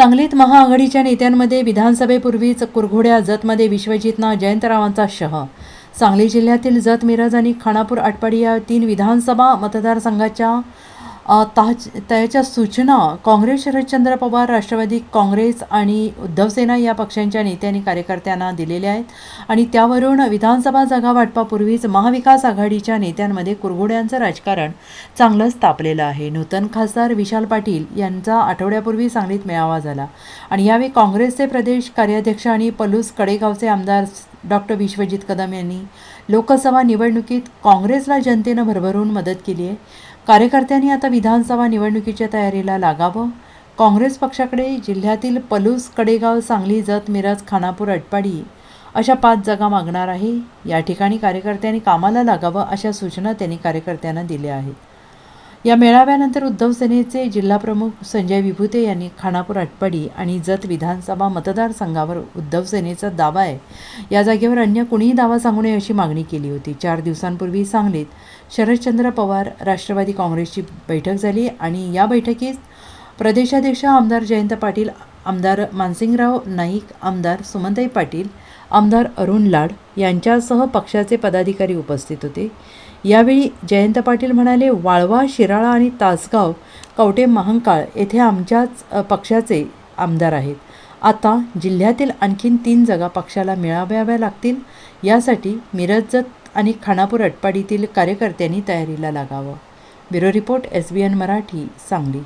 सांगलीत महाआघाडीच्या नेत्यांमध्ये विधानसभेपूर्वीच कुरघोड्या जतमध्ये विश्वजितना जयंतरावांचा शह. सांगली जिल्ह्यातील जत मिरज आणि खानापूर आटपाडी या तीन विधानसभा मतदारसंघाच्या त्याच्या सूचना काँग्रेस शरदचंद्र पवार राष्ट्रवादी काँग्रेस आणि उद्धवसेना या पक्षांच्या नेत्यांनी कार्यकर्त्यांना दिलेल्या आहेत. आणि त्यावरून विधानसभा जागा वाटपापूर्वीच महाविकास आघाडीच्या नेत्यांमध्ये कुरघोड्यांचं राजकारण चांगलंच तापलेलं आहे. नूतन खासदार विशाल पाटील यांचा आठवड्यापूर्वी सांगलीत मेळावा झाला. आणि यावेळी काँग्रेसचे प्रदेश कार्याध्यक्ष आणि पलूस कडेगावचे आमदार डॉक्टर विश्वजित कदम यांनी लोकसभा निवडणुकीत काँग्रेसला जनतेनं भरभरून मदत केली आहे. कार्यकर्त्यांनी आता विधानसभा निवडणुकीच्या तयारीला लागावं. काँग्रेस पक्षाकडे जिल्ह्यातील पलूस कडेगाव सांगली जत मिरज खानापूर अटपाडी अशा पाच जागा मागणार आहे. या ठिकाणी कार्यकर्त्यांनी कामाला लागावं अशा सूचना त्यांनी कार्यकर्त्यांना दिल्या आहेत. या मेळाव्यानंतर उद्धव सेनेचे जिल्हाप्रमुख संजय विभूते यांनी खानापूर आटपाडी आणि जत विधानसभा मतदारसंघावर उद्धव सेनेचा दावा आहे. या जागेवर अन्य कुणीही दावा सांगू नये अशी मागणी केली होती. चार दिवसांपूर्वी सांगलीत शरदचंद्र पवार राष्ट्रवादी काँग्रेसची बैठक झाली आणि या बैठकीत प्रदेशाध्यक्ष आमदार जयंत पाटील आमदार मानसिंगराव नाईक आमदार सुमनताई पाटील आमदार अरुण लाड यांच्यासह पक्षाचे पदाधिकारी उपस्थित होते. यावेळी जयंत पाटील म्हणाले वाळवा शिराळा आणि तासगाव कवटे महांकाळ येथे आमच्याच पक्षाचे आमदार आहेत. आता जिल्ह्यातील आणखीन तीन जागा पक्षाला मिळाव्याव्या लागतील. यासाठी मिरजत आणि खानापूर अटपाडीतील कार्यकर्त्यांनी तयारीला लागावं. Bureau report S B N Marathi Sangli.